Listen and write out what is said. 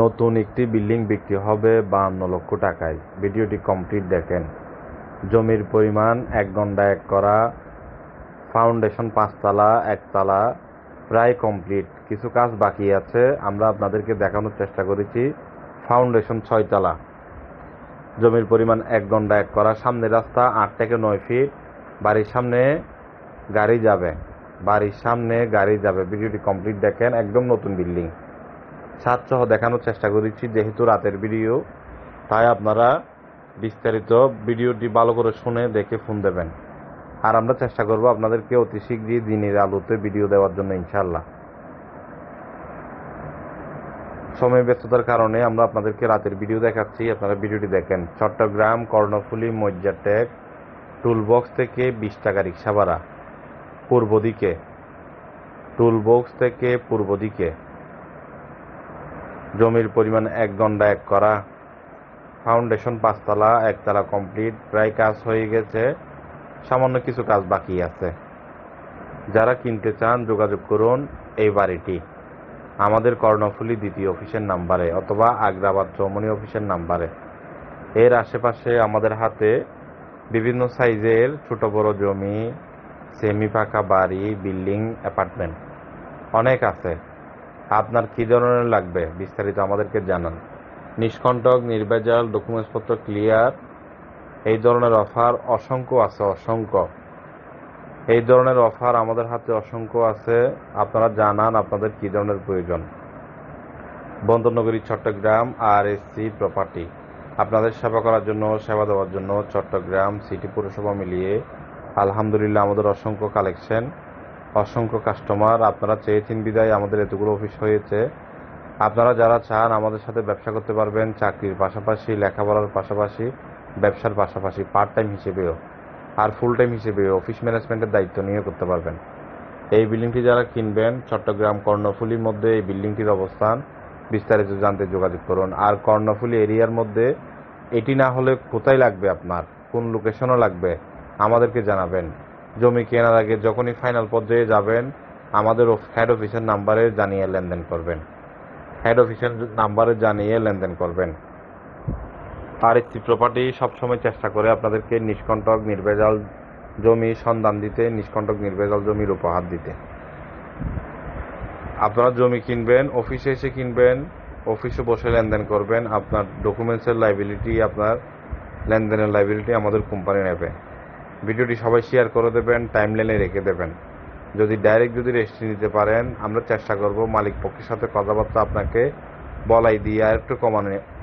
নতুন একটি বিল্ডিং বিক্রি হবে বাহান্ন লক্ষ টাকায়। ভিডিওটি কমপ্লিট দেখেন। জমির পরিমাণ এক গন্ডা এক করা, ফাউন্ডেশন পাঁচতলা, একতলা, প্রায় কমপ্লিট। কিছু কাজ বাকি আছে, আমরা আপনাদেরকে দেখানোর চেষ্টা করেছি। ফাউন্ডেশন ছয়তলা। জমির পরিমাণ এক গন্ডা এক করা, সামনে রাস্তা আট থেকে নয় ফিট, বাড়ির সামনে গাড়ি যাবে। বাড়ির সামনে গাড়ি যাবে। ভিডিওটি কমপ্লিট দেখেন, একদম নতুন বিল্ডিং। ছাদ সহ দেখানোর চেষ্টা করেছি, যেহেতু রাতের ভিডিও, তাই আপনারা বিস্তারিত ভিডিওটি ভালো করে শুনে দেখে ফোন দেবেন। আর আমরা চেষ্টা করব আপনাদেরকে অতি শীঘ্রই দিনের আলোতে ভিডিও দেওয়ার জন্য ইনশাল্লাহ সময় ব্যস্ততার কারণে আমরা আপনাদেরকে রাতের ভিডিও দেখাচ্ছি, আপনারা ভিডিওটি দেখেন। চট্টগ্রাম, কর্ণফুলী মজ্জাটেক টুলবক্স থেকে বিশ টাকা রিক্সা ভাড়া, পূর্ব দিকে। টুলবক্স থেকে পূর্ব দিকে। জমির পরিমাণ এক গন্ডা এক করা, ফাউন্ডেশন পাঁচতলা, একতলা কমপ্লিট, প্রায় কাজ হয়ে গেছে, সামান্য কিছু কাজ বাকি আছে। যারা কিনতে চান, যোগাযোগ করুন এই বাড়িটি। আমাদের কর্ণফুলী দ্বিতীয় অফিসের নাম্বারে অথবা আগ্রাবাদ চৌমনি অফিসের নাম্বারে। এর আশেপাশে আমাদের হাতে বিভিন্ন সাইজের ছোট বড় জমি সেমি পাকা বাড়ি, বিল্ডিং, অ্যাপার্টমেন্ট অনেক আছে। আপনার কী ধরনের লাগবে? বিস্তারিত আমাদেরকে জানান। নিষ্কণ্টক, নির্ভেজাল, ডকুমেন্টসপত্র ক্লিয়ার এই ধরনের অফার অসংখ্য আছে, অসংখ্য। এই ধরনের অফার আমাদের হাতে অসংখ্য আছে। আপনারা জানান আপনাদের কী ধরনের প্রয়োজন। বন্দরনগরী, চট্টগ্রাম আর এসসি প্রপার্টি আপনাদের সেবা করার জন্য, সেবা দেওয়ার জন্য চট্টগ্রাম সিটি পৌরসভা মিলিয়ে আলহামদুলিল্লাহ আমাদের অসংখ্য কালেকশন অসংখ্য কাস্টমার আপনারা চেয়েছেন বিদায়, আমাদের এতগুলো অফিস হয়েছে। আপনারা যারা চান আমাদের সাথে ব্যবসা করতে পারবেন, চাকরির পাশাপাশি, লেখাপড়ার পাশাপাশি, ব্যবসার পাশাপাশি পার্ট টাইম হিসেবেও, আর ফুল টাইম হিসেবে অফিস ম্যানেজমেন্টের দায়িত্ব নিয়ে করতে পারবেন। এই বিল্ডিংটি যারা কিনবেন, চট্টগ্রাম কর্ণফুলির মধ্যে এই বিল্ডিংটির অবস্থান, বিস্তারিত জানতে যোগাযোগ করুন। আর কর্ণফুলি এরিয়ার মধ্যে, এটি না হলে কোথায় লাগবে আপনার? কোন লোকেশনও লাগবে? আমাদেরকে জানাবেন। জমি কেনার আগে যখনই ফাইনাল পর্যায়ে যাবেন, আমাদের হেড অফিসের নাম্বারে জানিয়ে লেনদেন করবেন। হেড অফিসের নাম্বারে জানিয়ে লেনদেন করবেন। আর একটি প্রপার্টি সবসময় চেষ্টা করে আপনাদেরকে নিষ্কণ্টক, নির্ভেজাল জমি সন্ধান দিতে, নিষ্কণ্টক, নির্ভেজাল জমির উপহার দিতে। আপনারা জমি কিনবেন অফিসে এসে কিনবেন অফিসে বসে লেনদেন করবেন, আপনার ডকুমেন্টসের লাইবিলিটি আপনার লেনদেনের লাইবিলিটি আমাদের কোম্পানি নেবে। ভিডিওটি সবাই শেয়ার করে দেবেন টাইমলাইনে রেখে দেবেন। যদি ডাইরেক্ট যদি রেজিস্ট্রি নিতে পারেন, আমরা চেষ্টা করব মালিক পক্ষের সাথে কথাবার্তা আপনাকে বলাই দিয়ে আর একটু কমানো